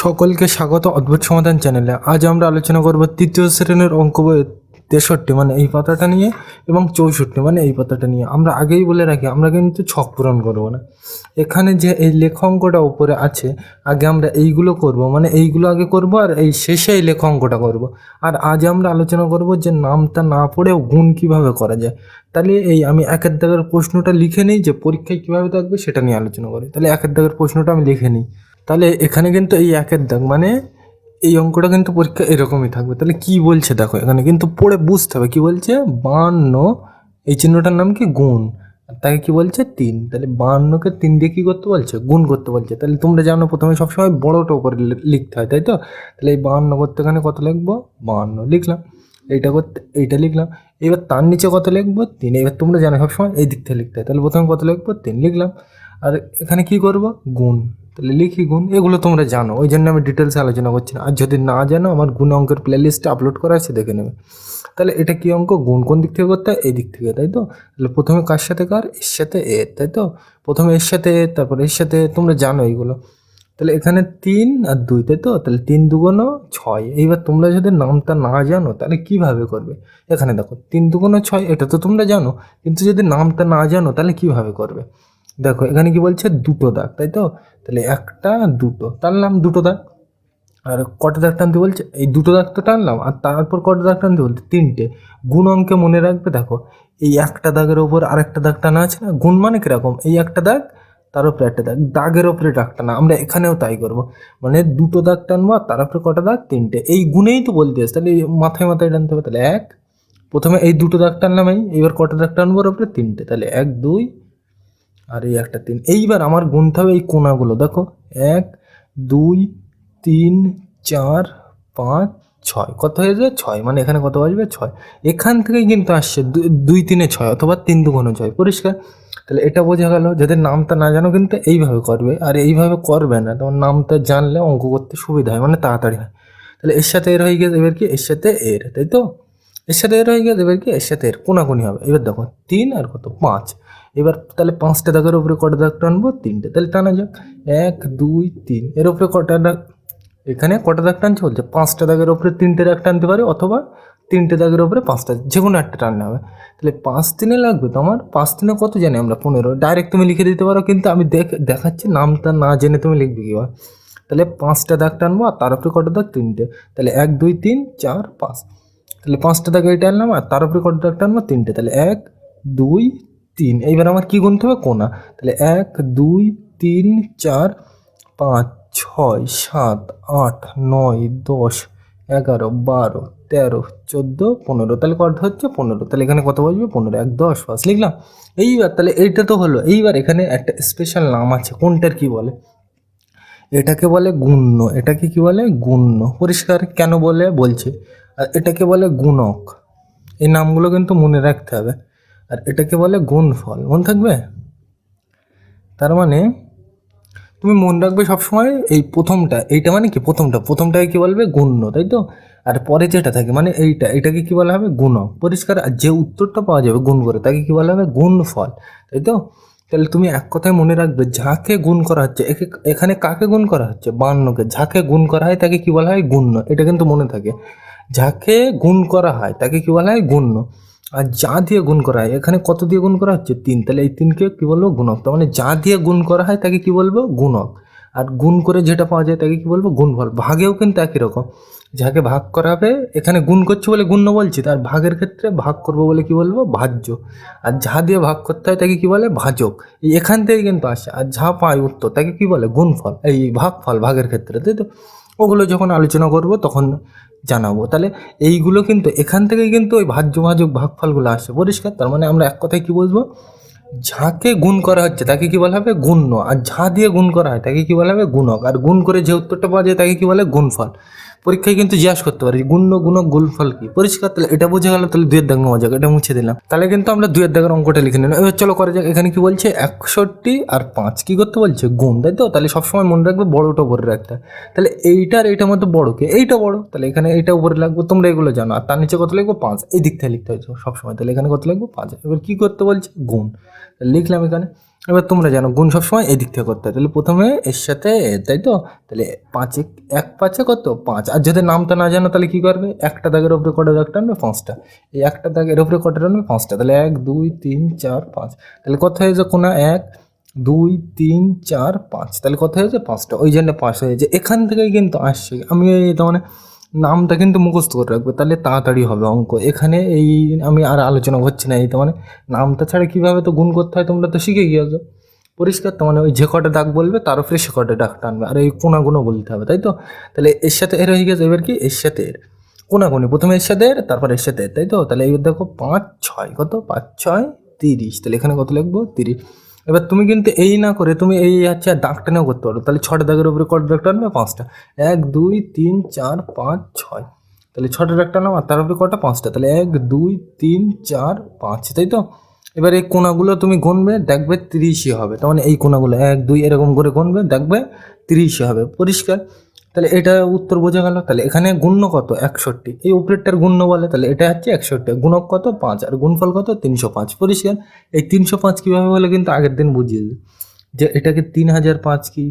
সকলকে স্বাগত অদ্ভুত সমাধান চ্যানেলে। আজ আমরা আলোচনা করব তৃতীয় শ্রেণির অঙ্ক তেষট্টি মানে এই পাতাটা নিয়ে, এবং চৌষট্টি মানে এই পাতাটা নিয়ে। আমরা আগেই বলে রাখি, আমরা কিন্তু ছক পূরণ করব না। এখানে যে এই লেখ অঙ্কটা উপরে আছে, আগে আমরা এইগুলো করব মানে এইগুলো আগে করব, আর এই শেষে এই লেখ অঙ্কটা করব। আর আজ আমরা আলোচনা করব যে নামটা না পড়েও গুণ কীভাবে করা যায়। তাহলে এই আমি একের দাগের প্রশ্নটা লিখে নিই যে পরীক্ষায় কীভাবে থাকবে সেটা নিয়ে আলোচনা করি। তাহলে একের দাগের প্রশ্নটা আমি লিখে নিই। তাহলে এখানে কিন্তু এই একের দাগ মানে এই অঙ্কটা কিন্তু পরীক্ষা এরকমই থাকবে। তাহলে কি বলছে দেখো, এখানে কিন্তু পড়ে বুঝতে হবে। কি বলছে? বান্ন, এই চিহ্নটার নাম কি? গুণ। আর তাকে কি বলছে? তিন। তাহলে বান্নকে তিন দিয়ে কী করতে বলছে? গুণ করতে বলছে। তাহলে তোমরা জানো, প্রথমে সবসময় বড়োটা উপরে লিখতে হয়, তাই তো? তাহলে এই বাহান্ন করতে এখানে কত লিখব? বাহান্ন লিখলাম। এইটা করতে, এইটা লিখলাম। এবার তার নিচে কত লিখব? তিন। এবার তোমরা জানো, সবসময় এই দিক থেকে লিখতে হয়। তাহলে প্রথমে কত লিখব? তিন লিখলাম। আর এখানে কি করব? গুণ। তাহলে লিখি গুণ। এগুলো তোমরা জানো। ওই জন্য আমি ডিটেলসে আলোচনা করছি না। আর যদি না জানো, আমার গুণ অঙ্কের প্লেলিস্টে আপলোড করা আছে, দেখে নেবে। তাহলে এটা কি অঙ্ক? গুণ কোন দিক থেকে করতে হয়? এই দিক থেকে, তাই তো? তাহলে প্রথমে কার সাথে কার? এর সাথে এর তাই তো? প্রথমে এর সাথে এর তারপর এর সাথে তোমরা জানো এইগুলো। তাহলে এখানে তিন আর দুই, তাই তো? তাহলে তিন দুগুণ ছয়। এইবার তোমরা যদি নামটা না জানো, তাহলে কীভাবে করবে? এখানে দেখো, তিন দুগুণ ছয়, এটা তো তোমরা জানো। কিন্তু যদি নামটা না জানো, তাহলে কীভাবে করবে? দেখো, এখানে কি বলছে? দুটো দাগ, তাই তো? তাহলে একটা, দুটো। টানলাম দুটো দাগ। আর কটা দাগ টানতে বলছে? এই দুটো দাগ তো টানলাম, আর তারপর কটা দাগ টানতে বলছে? তিনটে। গুণ অঙ্কে মনে রাখবে, দেখো, এই একটা দাগের ওপর আরেকটা দাগ টানা আছে না? গুণ মানে কীরকম? এই একটা দাগ, তার উপরে একটা দাগ। দাগের ওপরে দাগ টানা, আমরা এখানেও তাই করব। মানে দুটো দাগ টানবো, আর তার উপরে কটা দাগ? তিনটে। এই গুণেই তো বলতে আসে তাহলে মাথায় মাথায় টানতে হবে, তাহলে এক। প্রথমে এই দুটো দাগ টানলাম এই এইবার কটা দাগ টানবো, ওর উপরে তিনটে। তাহলে এক, দুই আর এই একটা তিন। এইবার আমার গুনতে হবে এই কোনাগুলো। দেখো, এক, দুই, তিন, চার, পাঁচ, ছয়। কত হয়ে যায় ছয়। মানে এখানে কত আসবে ছয়। এখান থেকেই কিন্তু আসছে দুই তিনে ছয় অথবা তিন দুগুণে ছয়। পরিষ্কার? তাহলে এটা বোঝা গেল যাদের নামটা না জানো কিন্তু এইভাবে করবে। আর এইভাবে করবে না, তোমার নামটা জানলে অঙ্ক করতে সুবিধা হয় মানে তাড়াতাড়ি হয়। তাহলে এর সাথে এর হয়ে গেছে, এবার কি? এর সাথে এর, তাই তো? এর সাথে এর হয়ে গেছে, এবার কি? এর সাথে এর। কোনাকুনি হবে। এবার দেখো, তিন আর কত? পাঁচ। এবার তাহলে পাঁচটা দাগের উপরে কটা দাগ টানবো? তিনটে। তাহলে টানা যাক। এক, দুই, তিন। এর উপরে কটা দাগ? এখানে কটা দাগ টানছে বলছে? পাঁচটা দাগের উপরে তিনটে দাগ টানতে পারে অথবা তিনটে দাগের উপরে পাঁচটা, যে কোনো একটা টানলে হবে। তাহলে পাঁচ দিনে লাগবে তো আমার পাঁচ দিনে কত জানি আমরা? পনেরো। ডাইরেক্ট তুমি লিখে দিতে পারো, কিন্তু আমি দেখ, দেখাচ্ছি নামটা না জেনে তুমি লিখবে কীভাবে। তাহলে পাঁচটা দাগ টানবো আর তার উপরে কটা দাগ? তিনটে। তাহলে এক, দুই, তিন, চার, পাঁচ। তাহলে পাঁচটা দাগ এই টানলাম আর তার উপরে কটা দাগ টানবো? তিনটে। তাহলে এক, দুই তিন। এইবার আমার কী গুনতে হবে? কোনা। তাহলে এক, দুই, তিন, চার, পাঁচ, ছয়, সাত, আট, নয়, দশ, এগারো, বারো, তেরো, চোদ্দ, পনেরো। তাহলে কত হচ্ছে? পনেরো। তাহলে এখানে কত বসবে? পনেরো, এক, দশ, পাঁচ। লিখলাম। এইবার তাহলে এইটা তো হলো। এইবার এখানে একটা স্পেশাল নাম আছে। কোনটার কি বলে? এটাকে বলে গুণ্য। এটাকে কি বলে? গুণ্য। পরিষ্কার কেন বলে? বলছে। আর এটাকে বলে গুণক। এই নামগুলো কিন্তু মনে রাখতে হবে। আর এটাকে বলে গুণফল। মনে থাকবে? তার মানে তুমি মনে রাখবে সবসময় এই প্রথমটা, এইটা মানে কি? প্রথমটা, প্রথমটাকে কী বলবে? গুণ্য, তাই তো? আর পরে যেটা থাকে মানে এইটা, এটাকে কী বলা হবে? গুণক। পরিষ্কার? আর যে উত্তরটা পাওয়া যাবে, গুণ করে, তাকে কী বলা হবে? গুণফল, তাই তো? তাহলে তুমি এক কথায় মনে রাখবে, যাকে গুণ করা হচ্ছে এখানে কাকে গুণ করা হচ্ছে? বান্নকে যাকে গুণ করা হয়, তাকে কী বলা হয়? গুণ্য। এটা কিন্তু মনে থাকে। যাকে গুণ করা হয়, তাকে কী বলা হয়? গুণ্য। আর যা দিয়ে গুণ করা হয়, এখানে কত দিয়ে গুণ করা হচ্ছে? তিন। তাহলে এই তিনকে কী বলব? গুণক। তার মানে যা দিয়ে গুণ করা হয়, তাকে কি বলব? গুণক। আর গুণ করে যেটা পাওয়া যায়, তাকে কি বলব? গুণফল। ভাগেও কিন্তু একই রকম। যাকে ভাগ করা হবে, এখানে গুণ করছে বলে গুণ্য বলছি, তার ভাগের ক্ষেত্রে ভাগ করব বলে কি বলব? ভাজ্য। আর যা দিয়ে ভাগ করতে হয়, তাকে কি বলে? ভাজক। এখান থেকে কিন্তু আসে। আর যা পায় উত্তর, তাকে কি বলে? গুণফল। এই ভাগফল ভাগের ক্ষেত্রে, তাই তো? ওগুলো যখন আলোচনা করব তখন জানাব। তাহলে এইগুলো কিন্তু এখান থেকে কিন্তু ওই ভাজ্য ভাজক ভাগফলগুলো আসে। পরিষ্কার? তার মানে আমরা এক কথায় কি বলব? ঝাঁকে গুণ করা হচ্ছে, তাকে কি বলা হবে? গুণ্য। আর ঝাঁ দিয়ে গুণ করা হয়, তাকে কি বলা হবে? গুণক। আর গুণ করে যে উত্তরটা পাওয়া যায়, তাকে কি বলে? গুণফল। পরীক্ষায় কিন্তু জিজ্ঞাসা করতে পারি, গুণ্য, গুণক, গুণফল কি? পরিষ্কার তাহলে এটা বোঝা গেল, তাহলে দুয়ের দাগ নেওয়া যাক, এটা মুছে দিলাম। তাহলে কিন্তু আমরা দুয়ের দাগের অঙ্কটা লিখে নিলাম। এবার চলো করা যাক, এখানে কি বলছে? একষট্টি আর পাঁচ কি করতে বলছে? গুণ, তাই তো? তাহলে সবসময় মনে রাখবে বড়োটা উপরে রাখতে। তাহলে এইটার এইটার মধ্যে বড় কে? এইটা বড়। তাহলে এখানে এইটা উপরে লাগবে, তোমরা এগুলো জানো। আর তার নিচে কত লিখব পাঁচ। এই দিক থেকে লিখতে হয়েছে সবসময়। তাহলে এখানে কত লিখব পাঁচ। এবার কি করতে বলছে? গুণ। লিখলাম এখানে। এবার তোমরা জানো, গুণ সবসময় এদিক থেকে করতে হয়। তাহলে প্রথমে এর সাথে, তাই তো? তাহলে পাঁচে এক পাঁচে কত? পাঁচ। আর যদি নামটা না জানো, তাহলে কী করবে? একটা দাগের উপরে কটা দাগ টানবে? পাঁচটা। এই একটা দাগের উপরে কটা টানবে? পাঁচটা। তাহলে এক, দুই, তিন, চার, পাঁচ। তাহলে কত হয়েছে কোনা এক, দুই, তিন, চার, পাঁচ? তাহলে কত হয়েছে? পাঁচটা। ওই জন্য পাঁচ হয়েছে। এখান থেকেই কিন্তু আসছে। আমি তো মানে নামটা কিন্তু মুখস্থ করে রাখবে, তাহলে তাড়াতাড়ি হবে অঙ্ক। এখানে এই আমি আর আলোচনা করছি না, এই তো মানে নামটা ছাড়া কীভাবে তো গুণ করতে হয় তোমরা তো শিখে গিয়েছো। পরিষ্কার তো মানে ওই যে কটা ডাক বলবে, তার উপরে সে কটা ডাক টানবে, আর এই কোনাগুনো বলতে হবে, তাই তো? তাহলে এর সাথে এর হয়ে গেছে, এবার কি? এর সাথে এর। কোনাগুনি প্রথমে এর সাথে এর, তারপর এর সাথে এর, তাই তো? তাহলে এবার দেখো পাঁচ, ছয়, কত? পাঁচ, ছয়, তিরিশ, তাহলে এখানে কত লিখব? তিরিশ। এবার তুমি কিন্তু এই না করে তুমি এই হচ্ছে দাগটা টেনেও করতে পারো। তাহলে ছটা দাগের উপরে কটা দাগ আনবে? পাঁচটা। এক, দুই, তিন, চার, পাঁচ, ছয়। তাহলে ছটা দাগ টানলাম আর তার উপরে কটা? পাঁচটা। তাহলে এক, দুই, তিন, চার, পাঁচ, তাই তো? এবার এই কোনাগুলো তুমি গুনবে, দেখবে তিরিশই হবে। তার মানে এই কোনাগুলো এক, দুই এরকম করে গুনবে, দেখবে তিরিশই হবে। পরিষ্কার? তাহলে এটা উত্তর বোঝা গেল। তাহলে এখানে গুণ্য কত? একষট্টি। এই উপরেরটার গুণ্য বলে, তাহলে এটা হচ্ছে একষট্টি। গুণক কত? পাঁচ। আর গুণফল কত? তিনশো পাঁচ। পরিষ্কার? এই তিনশো পাঁচ কীভাবে বলে? কিন্তু আগের দিন বুঝিয়ে যে এটাকে তিন হাজার পাঁচ কি?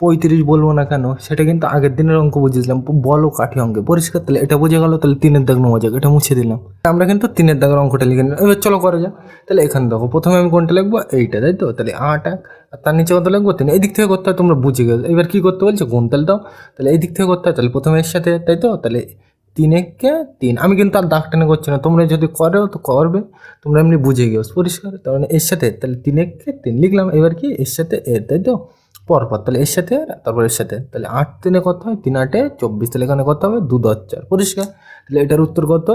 পঁয়ত্রিশ বলব না কেন, সেটা কিন্তু আগের দিনের অঙ্ক বুঝেছিলাম। বলো কাঠি অঙ্কে, পরিষ্কার তাহলে, এটা বোঝা গেল, তাহলে তিনের দাগ নেওয়া যাক, এটা মুছে দিলাম। আমরা কিন্তু তিনের দাগের অঙ্কটা লিখে নিলাম। এবার চলো করা যাক, তাহলে এখানে দেখো, প্রথমে আমি কোনটা লিখব? এইটা, তাই তো? তাহলে আট, এক, আর তার নিচে কত লিখব? তিন। এই দিক থেকে করতে হয়, তোমরা বুঝে গেছো। এবার কী করতে বলছে? গুণ তাহলে দাও। তাহলে এই দিক থেকে করতে হয়, তাহলে প্রথমে এর সাথে, তাই তো? তাহলে তিন একে, তিন। আমি কিন্তু আর দাগ টেনে করছি না, তোমরা যদি করো, তো করবে। তোমরা এমনি বুঝে গেছো, পরিষ্কার? তার মানে এর সাথে, তাহলে তিন একে, তিন। লিখলাম, এবার কি? এর সাথে এর, তাই তো? পরপর, তাহলে এর সাথে তারপর এর সাথে। তাহলে আট তিনে কত হয়? তিন আটে চব্বিশ। তাহলে এখানে কত হবে? দু দশ চার পরিষ্কার? তাহলে এটার উত্তর কত?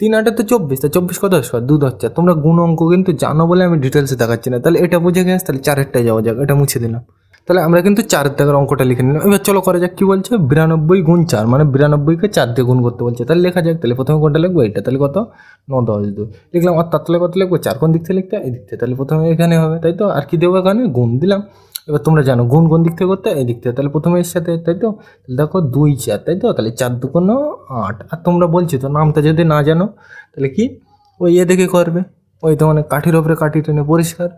তিন আটে তো চব্বিশ। তা চব্বিশ কত হয়? দু দশ চার তোমরা গুণ অঙ্ক কিন্তু জানো বলে আমি ডিটেলসে দেখাচ্ছি না। তাহলে এটা বুঝে গেছে? তাহলে চারেরটায় যাওয়া যাক। এটা মুছে দিলাম। তাহলে আমরা কিন্তু চারের দাগের অঙ্কটা লিখে নিলাম। এবার চলো করা যাক। কী বলছে? বিরানব্বই গুণ চার। মানে বিরানব্বইকে চার দিয়ে গুণ করতে বলছে। তাহলে লেখা যাক। তাহলে প্রথমে কোনটা লিখব? এটা তাহলে কত? ন, দশ, দুই। লিখলাম। আর তার তলে কত লিখব? চার কোন দিক থেকে লিখতে? এই দিক থেকে। তাহলে প্রথমে এখানে হবে, তাই তো? আর কি দেবো এখানে? গুণ দিলাম। এবার তোমরা জানো, গুণ কোন দিক থেকে করতে? এই দিক থেকে। তাহলে প্রথমে এর সাথে, তাই তো? দেখো দুই চার, তাই তো? তাহলে চার দুকোনো আট। আর তোমরা বলছো, তো নামটা যদি না জানো, তাহলে কি? ওই এ দেখে করবে। ওই তো মানে কাঠির ওপরে কাঠি টেনে পরিষ্কার।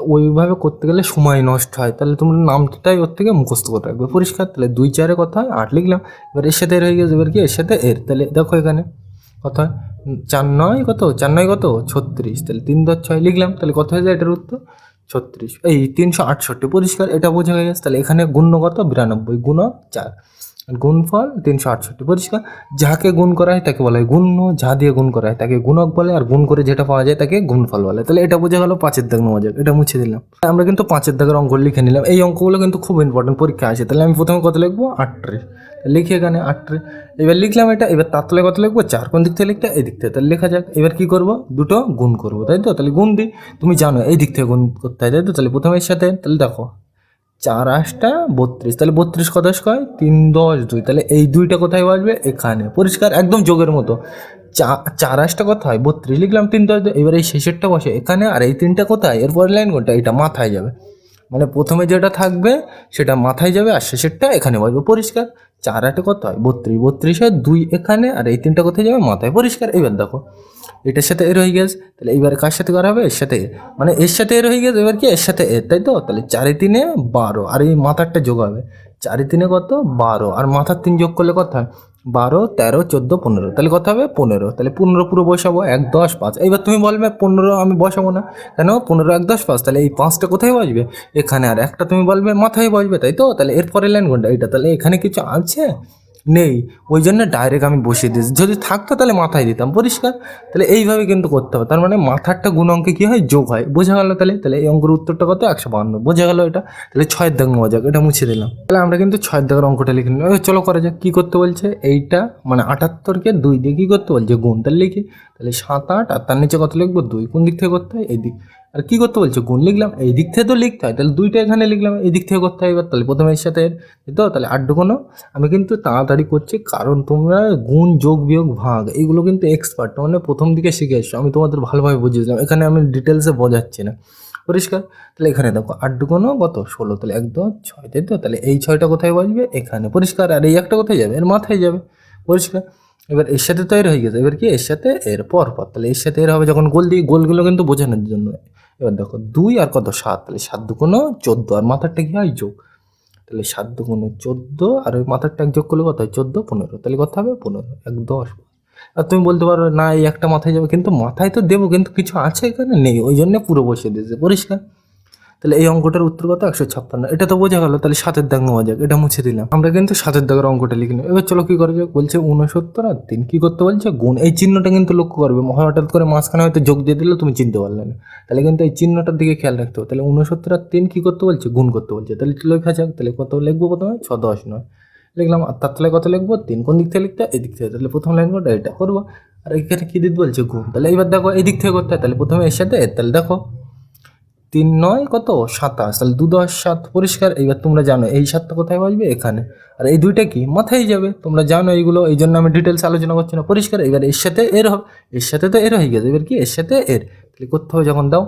ওইভাবে করতে গেলে সময় নষ্ট হয়। তাহলে তোমরা নামটাই ওর থেকে মুখস্থ করে রাখবে। পরিষ্কার? তাহলে দুই চারে কথা হয়? আট লিখলাম। এবার এর সাথে এর হয়ে গেছে। এবার কি? এর সাথে এর। তাহলে দেখো এখানে কথা হয়? চার নয় কত? চার নয় কত? ছত্রিশ। তাহলে তিন দশ ছয় লিখলাম। তাহলে কত হয়ে যায় এটার উত্তর? ছত্রিশ এই তিনশো আটষট্টি পরিষ্কার এটা বোঝা গেছে। তাহলে এখানে গুণগত বিরানব্বই গুণ চার। গুণফল তিনশো আটষট্টি। পরিষ্কার যাকে গুণ করা হয় তাকে বলা হয় গুণ যা দিয়ে গুণ করা হয় তাকে গুণক বলে, আর গুণ করে যেটা পাওয়া যায় তাকে গুণফল বলে। তাহলে এটা বোঝা গেল পাঁচের দাগ নেওয়া যাক, এটা মুছে দিলাম। আমরা কিন্তু পাঁচের দাগের অঙ্ক লিখে নিলাম। এই অঙ্কগুলো কিন্তু খুব ইম্পর্টেন্ট পরীক্ষা আছে। তাহলে আমি প্রথমে কত লিখব? আটত্রিশ। লিখি এখানে আটত্রিশ। এবার লিখলাম এটা, এবার তার তলে কত লিখব? চার। কোন দিক থেকে লিখতে? এই দিক থেকে। তাহলে লেখা যাক। এবার কি করব? দুটো গুণ করব, তাই তো? তাহলে গুণ দিই। তুমি জানো, এই দিক থেকে গুণ করতে হয়, তাই তো? তাহলে প্রথমের সাথে, তাহলে দেখো। চার আটটা, বত্রিশ। তাহলে বত্রিশ কত কয়? তিন, দশ, দুই। তাহলে এই দুইটা কোথায় বসবে এখানে। পরিষ্কার, একদম যোগের মতো। চা- চার আটটা কোথায় বত্রিশ। লিখলাম তিন, দশ এবার এই শেষেরটা বসে। এখানে আর এই তিনটা কোথায়? এরপরের লাইন কোনটা? এটা মাথায় যাবে। মানে প্রথমে যেটা থাকবে, সেটা মাথায় যাবে আর শেষেরটা এখানে বসবে। পরিষ্কার। চার আটে কত হয়? বত্রিশ। বত্রিশে দুই এখানে আর এই তিনটা কোথায় যাবে? মাথায়। পরিষ্কার। এবার দেখো। এটার সাথে এর হয়ে গেছে। তাহলে এবার কার সাথে করা হবে? এর সাথে এর। মানে এর সাথে এর হয়ে গেছে, এবার কি? এর সাথে এর তাই তো? তাহলে চারে তিনে বারো। আর এই মাথারটা যোগ হবে। চারে তিনে কত? বারো। আর মাথার তিন যোগ করলে কত হয়? বারো, তেরো, চোদ্দ, পনেরো। তাহলে কত হবে? পনেরো। তাহলে পনেরো পুরো বসাবো, এক, দশ, পাঁচ। এইবার তুমি বলবে, পনেরো আমি বসাবো না। কেন? পনেরো, এক, দশ, পাঁচ। তাহলে এই পাঁচটা কোথায় বসবে? এখানে। আর একটা তুমি বলবে, মাথায় বসবে, তাই তো? তাহলে এরপরে লাইন কোনটা? এটা তাহলে এখানে কিছু আছে? নেই, ওই জন্য ডাইরেক্ট আমি বসিয়ে দিয়েছি। যদি থাকতো তাহলে মাথায় দিতাম, পরিষ্কার। তাহলে এইভাবে কিন্তু করতে হবে। তার মানে মাথারটা গুণ অঙ্কে কী হয়? যোগ হয়। বোঝা গেল তাহলে? তাহলে এই অঙ্কের উত্তরটা কত? একশো বাহান্ন। বোঝা গেল এটা? তাহলে ছয়ের দাগ নেওয়া যাক এটা মুছে দিলাম। তাহলে আমরা কিন্তু ছয়ের দাগের অঙ্কটা লিখে নিলাম। চলো করা যাক, কী করতে বলছে? এইটা মানে আটাত্তরকে দুই দিয়ে কী করতে বলছে? গুণ, তাহলে লিখি। তাহলে সাত আট, আর তার নিচে কত লিখব? দুই। কোন দিক থেকে করতে হয়? এই দিক আর কি করতে বলছে? গুণ লিখলাম? এই দিক থেকে তো লিখতে হয়। তাহলে দুইটা এখানে লিখলাম, এই দিক থেকে করতে হয়। এবার তাহলে প্রথমে এর সাথে তো? তাহলে আট কোনো আমি কিন্তু তাড়াতাড়ি করছি, কারণ তোমরা গুণ, যোগ, বিয়োগ, ভাগ এইগুলো কিন্তু এক্সপার্ট মানে প্রথম দিকে শিখে এসছো। আমি তোমাদের ভালোভাবে বুঝিয়ে বুঝিয়েছিলাম এখানে আমি ডিটেলসে বোঝাচ্ছি না। পরিষ্কার? তাহলে এখানে দেখো, আট দুগুণো কত? ষোলো। তাহলে একদম ছয়, তাই তো? তাহলে এই ছয়টা কোথায় বসবে? এখানে। পরিষ্কার? আর এই একটা কোথায় যাবে? এর মাথায় যাবে। পরিষ্কার? এবার এর সাথে তো এর হয়ে গেছে। এবার কি? এর সাথে এর পর পর তাহলে এর সাথে এর হবে যখন গোল দিই, গোলগুলো কিন্তু বোঝানোর জন্য। এবার দেখো দুই আর কত সাত? তাহলে সাত দুগুণো চোদ্দ আর মাথারটা কি হয় যোগ। তাহলে সাত দুগুণো চোদ্দ আর ওই মাথারটা এক যোগ করলে কত হয়? চোদ্দ, পনেরো। তাহলে কত হবে? পনেরো। এক দশ। আর তুমি বলতে পারো না, এই একটা মাথায় যাবে, কিন্তু মাথায় তো দেবো, কিন্তু কিছু আছে এখানে? নেই। ওই জন্য পুরো বসিয়ে দিয়েছে। পরিষ্কার? তাহলে এই অঙ্কটার উত্তর কত? একশো ছাপ্পান্ন। এটা তো বোঝা গেল, তাহলে সাতের দাগ নেওয়া যাক। এটা মুছে দিলাম। আমরা কিন্তু সাতের দাগের অঙ্কটা লিখে নিই এবার চলো কি করা যাক? বলছে উনসত্তর আর তিন। কি করতে বলছে? গুণ। এই চিহ্নটা কিন্তু লক্ষ্য করবে। হঠাৎ করে মাঝখানে হয়তো যোগ দিয়ে দিলে তুমি চিনতে পারলে না। তাহলে কিন্তু এই চিহ্নটার দিকে খেয়াল রাখতে হবে। তাহলে উনসত্তর আর তিন কি করতে বলছে? গুণ করতে বলছে। তাহলে লেখা যাক। তাহলে কত লিখব প্রথমে? ছ, দশ, নয়। লিখলাম, আর তার তাহলে কত লিখব? তিন। কোন দিক থেকে লিখতে? এই দিক থেকে তাহলে প্রথম লাইন কোনটা এটা করব। আর এখানে কী দিতে বলছে? গুণ। তাহলে এবার দেখো এই দিক থেকে করতে হয়। তাহলে প্রথমে এর সাথে, তাহলে দেখো। তিন নয় কত? সাতাশ তাহলে দু দশ সাত পরিষ্কার। এইবার তোমরা জানো এই সাতটা কোথায় বসবে? এখানে। আর এই দুইটা কি? মাথায় যাবে। তোমরা জানো এইগুলো। এই জন্য আমি ডিটেলস আলোচনা করছি না। পরিষ্কার। এবার এর সাথে এর হবে। এর সাথে তো এর হয়ে গেছে। এবার কি? এর সাথে এর। তাহলে করতে হবে যখন দাও।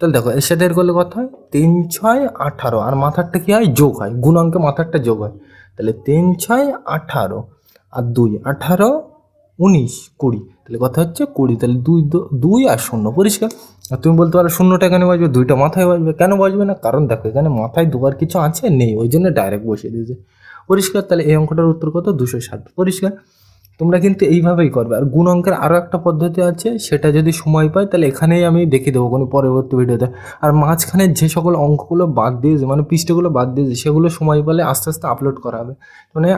তাহলে দেখো, এর সাথে এর করলে কত হয়? তিন ছয় আঠারো। আর মাথারটা কি হয়? যোগ হয়। গুণ অঙ্কে মাথারটা যোগ হয়। তাহলে তিন ছয় আঠারো। আর দুই আঠারো, উনিশ, কুড়ি। তাহলে কথা হচ্ছে কুড়ি, তাহলে দুই দুই আর শূন্য, পরিষ্কার? আর তুমি বলতে পারো শূন্যটা এখানে বাজবে, দুইটা মাথায় বাজবে, কেন বাজবে না? কারণ দেখো, এখানে মাথায় দুবার কিছু আছে, নেই, ওই জন্য ডাইরেক্ট বসিয়ে দিয়েছে। পরিষ্কার, তাহলে এই অঙ্কটার উত্তর কত? দুশো ষাট, পরিষ্কার? তোমরা কিন্তু এইভাবেই করবে। আর গুণ অঙ্কের আরও একটা পদ্ধতি আছে, সেটা যদি সময় পাই, তাহলে এখানেই আমি দেখিয়ে দেবো কোনো পরবর্তী ভিডিওতে। আর মাঝখানে যে সকল অঙ্কগুলো বাদ দিয়েছে মানে পৃষ্ঠগুলো বাদ দিয়েছে, সেগুলো সময় পেলে আস্তে আস্তে আপলোড করা হবে। মানে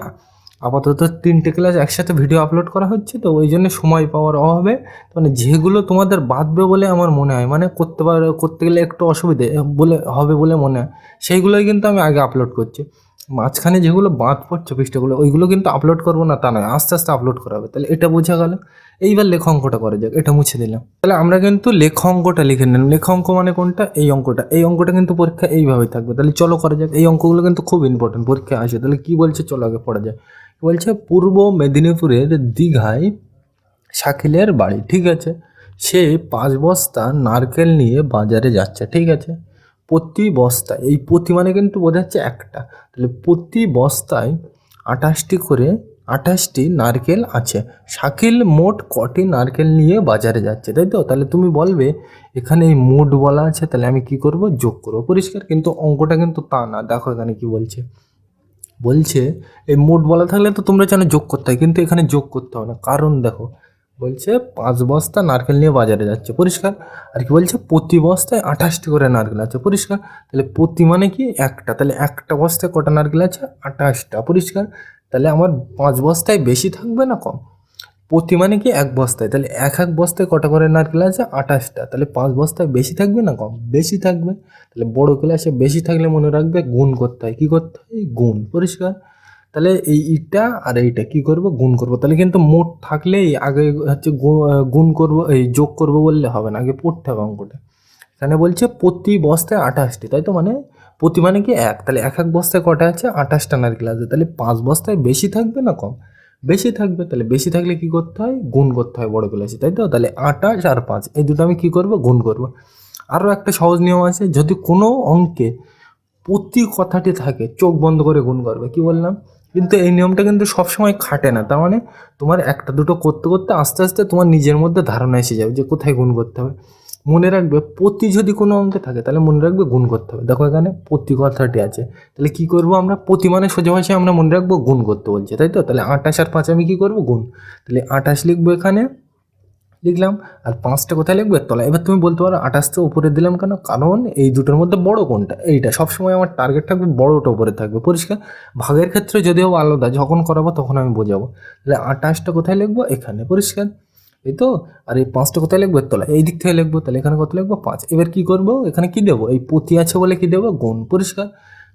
আপাতত তিনটে ক্লাস একসাথে ভিডিও আপলোড করা হচ্ছে, তো ওই জন্য সময় পাওয়ার অভাবে মানে যেগুলো তোমাদের বাঁধবে বলে আমার মনে হয় মানে করতে পারে, করতে গেলে একটু অসুবিধে বলে, হবে বলে মনে হয়, সেইগুলোই কিন্তু আমি আগে আপলোড করছি। মাঝখানে যেগুলো বাদ পড়ছে পৃষ্ঠাগুলো, ওইগুলো কিন্তু আপলোড করব না তা নয়, আস্তে আস্তে আপলোড করা হবে, তাহলে এটা বোঝা গেল। এইবার লেখ অঙ্কটা করা যাক, এটা মুছে দিলাম। তাহলে আমরা কিন্তু লেখ অঙ্কটা লিখে নিলাম, লেখ অঙ্ক মানে কোনটা? এই অঙ্কটা এই অঙ্কটা কিন্তু পরীক্ষা এইভাবেই থাকবে, তাহলে চলো করা যাক, এই অঙ্কগুলো কিন্তু খুব ইম্পর্টেন্ট পরীক্ষায় আসে, তাহলে কী বলছে চলো আগে পড়া যায় বলছে? পূর্ব মেদিনীপুরের দীঘায় শাকিলের বাড়ি, ঠিক আছে? সে পাঁচ বস্তা নারকেল নিয়ে বাজারে যাচ্ছে, ঠিক আছে? প্রতি বস্তায়, এই প্রতি মানে কিন্তু বোঝাচ্ছে একটা। তাহলে প্রতি বস্তায় আঠাশটি করে আঠাশটি নারকেল আছে। শাকিল মোট কটি নারকেল নিয়ে বাজারে যাচ্ছে, তাই তো? তাহলে তুমি বলবে, এখানে এই মোট বলা আছে, তাহলে আমি কি করব? যোগ করব। পরিষ্কার, কিন্তু অঙ্কটা কিন্তু তা না। দেখো এখানে কি বলছে। বলছে, এই মোট বলা থাকলে তো তোমরা জানো যোগ করতে হয়, কিন্তু এখানে যোগ করতে হবে না। কারণ দেখো, বলছে পাঁচ বস্তা নারকেল নিয়ে বাজারে যাচ্ছে, পরিষ্কার। আর কি বলছে, প্রতি বস্তায় আঠাশটি করে নারকেল আছে, পরিষ্কার। তাহলে প্রতি মানে কি একটা? তাহলে একটা বস্তায় কটা নারকেল আছে? আঠাশটা, পরিষ্কার। তাহলে আমার পাঁচ বস্তায় বেশি থাকবে না কম? প্রতি মানে কি এক বস্তায়? তাহলে এক এক বস্তায় কটা করে নারকেল আছে? আঠাশটা। তাহলে পাঁচ বস্তায় বেশি থাকবে না কম? বেশি থাকবে। তাহলে বড় ক্লাসে বেশি থাকলে মনে রাখবে গুণ করতে হয়। কী করতে হয়? গুণ। পরিষ্কার? তাহলে এই ইটা আর এইটা কি করব? গুণ করব। তাহলে কিন্তু মোট থাকলেই আগে হচ্ছে গুণ করব, এই যোগ করব বললে হবে না। আগে পড়তে হবে অঙ্কটা। এখানে বলছে প্রতি বস্তায় আঠাশটি। তাই তো মানে? প্রতি মানে কি এক? তাহলে এক এক বস্তায় কটা আছে? আঠাশটা নারকেল আছে। তাহলে পাঁচ বস্তায় বেশি থাকবে না কম? বেশি থাকবে, তাহলে বেশি থাকলে কি করতে হয়? গুণ করতে হয় বড় ক্লাসে তাই তো? তাহলে আঠাশ আর পাঁচ, এই দুটো আমি কি করব? গুণ করব। আরও একটা সহজ নিয়ম আছে, যদি কোনো অঙ্কে প্রতি কথাটি থাকে, চোখ বন্ধ করে গুণ করবে, কি বললাম? কিন্তু এই নিয়মটা কিন্তু সবসময় খাটে না, তার মানে তোমার একটা দুটো করতে করতে আস্তে আস্তে তোমার নিজের মধ্যে ধারণা এসে যাবে যে কোথায় গুণ করতে হবে। মনে রাখবে প্রতি যদি কোনো অঙ্কে থাকে, তাহলে মনে রাখবে গুণ করতে হবে। দেখো এখানে প্রতি কথাটি আছে। তাহলে কি করব আমরা? প্রতি মানে সোজা ভাষায় আমরা মনে রাখব গুণ করতে বলছে, তাই তো? তাহলে আঠাশ আর পাঁচ আমি কি করব? গুণ। তাহলে আঠাশ লিখব এখানে, লিখলাম। আর পাঁচটা কোথায় লিখব? তলায়। এবার তুমি বলতে পারো আঠাশটা উপরে দিলাম কেন? কারণ এই দুটোর মধ্যে বড় কোনটা? এইটা। সবসময় আমার টার্গেট থাকবে বড়টা উপরে থাকবে। পরিষ্কার? ভাগের ক্ষেত্রে যদিও আলাদা, যখন করাবো তখন আমি বোঝাবো। তাহলে আঠাশটা কোথায় লিখব? এখানে। পরিষ্কার? এই তো? আর এই পাঁচটা কোথায় লিখব? তলায়। এই দিক থেকে লিখব, তাহলে এখানে কত লিখব? পাঁচ। এবার কি করব? এখানে কি দেবো? এই প্রতি আছে বলে কি দেবো? গুণ পরিষ্কার।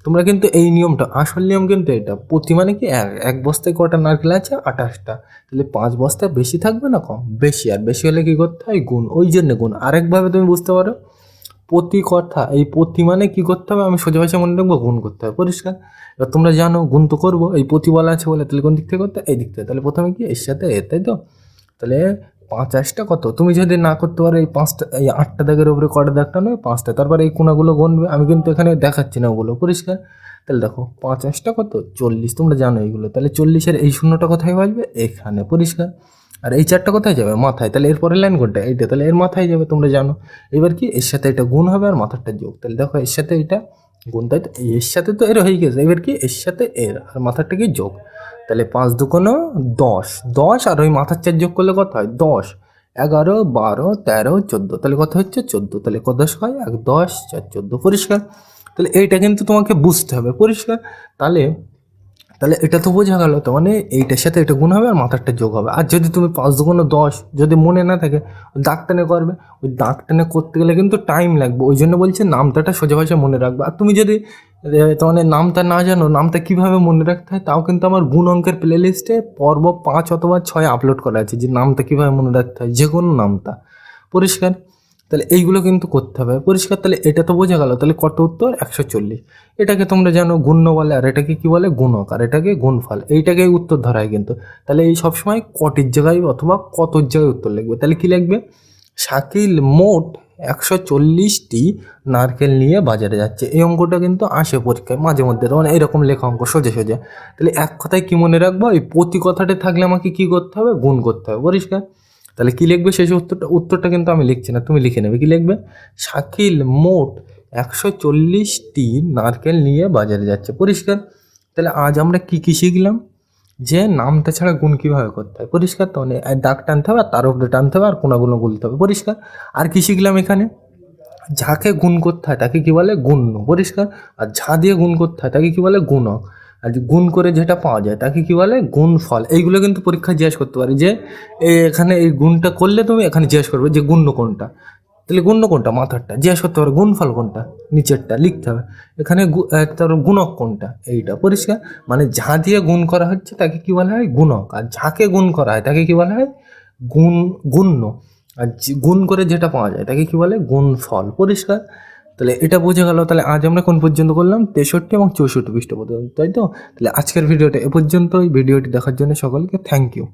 তোমরা কিন্তু এই নিয়মটা, আসল নিয়ম কিন্তু এটা। প্রতি মানে কি? এক এক বস্তায় কটা নারকেল আছে? আঠাশটা। তাহলে পাঁচ বস্তা বেশি থাকবে না কম? বেশি। আর বেশি হলে কি করতে হয়? গুণ। ওই জন্য গুণ। আরেকভাবে তুমি বুঝতে পারো। প্রতি কথা। এই প্রতি মানে কি করতে হবে? আমি সোজা ভাষায় মনে রাখব, গুণ করতে হবে। পরিষ্কার? এবার তোমরা জানো, গুণ তো করব। এই প্রতি বলা আছে বলে তাহলে কোন দিক থেকে করতে? এই দিক থেকে। তাহলে প্রথমে কি? এর সাথে এ তাই তো? তাহলে পঞ্চাশটা কত? তুমি যদি না করতে পারো, এই পাঁচটা, এই আটটা দাগের উপরে কটা দাগটা নয় পাঁচটা। তারপরে এই কোনাগুলো গণবে আমি কিন্তু এখানে দেখাচ্ছি না ওগুলো। পরিষ্কার? তাহলে দেখো পঞ্চাশটা কত? চল্লিশ। তোমরা জানো এইগুলো। তাহলে চল্লিশের এই শূন্যটা কোথায় বাজবে এখানে। পরিষ্কার? আর এই চারটা কোথায় যাবে? মাথায়। তাহলে এর পরের লাইন কোনটা? এইটা। তাহলে এর মাথায় যাবে, তোমরা জানো। এবার কি? এর সাথে এটা গুণ হবে আর মাথারটা যোগ। তাহলে দেখো, এর সাথে এটা গুণ তাই তো এর সাথে তো এর হয়ে গেছে। এবার কি? এর সাথে এর। আর মাথারটা কি? যোগ। তাহলে পাঁচ দুকোনো দশ। দশ আর ওই মাথার চার যোগ করলে কত হয়? দশ। এগারো, বারো, তেরো, চোদ্দ। তাহলে কত হচ্ছে? চোদ্দ। তাহলে কত হয়? এক, দশ, চার, চোদ্দ। পরিষ্কার। তাহলে এইটা কিন্তু তোমাকে বুঝতে হবে। পরিষ্কার। তাহলে তাহলে এটা তো বোঝা গেল, তো মানে এইটার সাথে এটা গুণ হবে আর মাথারটা যোগ হবে। আর যদি তুমি পাঁচ দুগুণ দশ যদি মনে না থাকে দাগ টেনে করবে। ওই দাগ টেনে করতে গেলে কিন্তু টাইম লাগবে। ওই জন্য বলছে নামতাটা সোজা ভাষায় মনে রাখবে। আর তুমি যদি তোমার নামটা না জানো, নামটা কীভাবে মনে রাখতে হয় তাও কিন্তু আমার গুণ অঙ্কের প্লে লিস্টে পর্ব পাঁচ অথবা ছয় আপলোড করা আছে যে নামটা কীভাবে মনে রাখতে হয় যে কোনো নামটা। পরিষ্কার? তাহলে এইগুলো কিন্তু করতে হবে। পরিষ্কার, তাহলে এটা তো বোঝা গেল, তাহলে কত উত্তর? একশো চল্লিশ। এটাকে তোমরা জানো গুণ্য বলে আর এটাকে কি বলে? গুণক, আর এটাকে গুণফল। এইটাকে উত্তর ধরায় কিন্তু। তাহলে এই সবসময় কটির জায়গায় অথবা কতর জায়গায় উত্তর লিখবে? তাহলে কি লিখবে? শাকিল মোট একশো চল্লিশটি নারকেল নিয়ে বাজারে যাচ্ছে। এই অঙ্কটা কিন্তু আসে পরীক্ষায়, মাঝে মধ্যে। মানে এরকম লেখা অঙ্ক, সোজা সোজা। তাহলে এক কথায় কি মনে রাখব? এই প্রতি কথাটা থাকলে আমাকে কি করতে হবে? গুণ করতে হবে। পরিষ্কার? তাহলে কি লিখবে? শেষ উত্তরটা উত্তরটা কিন্তু আমি লিখছি না, তুমি লিখে নেবে। কি লিখবে? শাকিল মোট একশো চল্লিশটি নারকেল নিয়ে বাজারে যাচ্ছে। পরিষ্কার? তাহলে আজ আমরা কি কী শিখলাম? যে নামটা ছাড়া গুণ কীভাবে করতে হয়। পরিষ্কার? তো মানে দাগ টানতে হবে, আর তার উপরে টানতে হবে, আর কোনাগুলো গুলতে হবে। পরিষ্কার? আর কী শিখলাম এখানে? যাকে গুণ করতে হয়, তাকে কী বলে? গুণ্য। পরিষ্কার? আর ঝা দিয়ে গুণ করতে হয়, তাকে কী বলে? গুণক আর গুণ করে যেটা পাওয়া যায়, তাকে কি বলে? গুণফল এইগুলো কিন্তু পরীক্ষায় জিজ্ঞেস করতে পারে যে এখানে এই গুণটা করলে তুমি এখানে জিজ্ঞেস করবে যে গুণ্য কোনটা? তাহলে গুণ্য কোনটা? মাথারটা। জিজ্ঞেস করতে পারে গুণফল কোনটা? নিচেরটা লিখতে হবে। এখানে তার গুণক কোনটা? এইটা পরিষ্কার। মানে যা দিয়ে গুণ করা হচ্ছে, তাকে কি বলা হয়? গুণক। আর যাকে গুণ করা হয়, তাকে কি বলা হয়? গুণ, গুণ্য। আর গুণ করে যেটা পাওয়া যায়, তাকে কি বলে? গুণফল পরিষ্কার? তাহলে এটা বোঝা গেল, তাহলে আজ আমরা কোন পর্যন্ত করলাম? তেষট্টি এবং চৌষট্টি পৃষ্ঠ পর্যন্ত তাই তো? তাহলে আজকের ভিডিওটা এ পর্যন্ত ভিডিওটি দেখার জন্য সকলকে থ্যাংক ইউ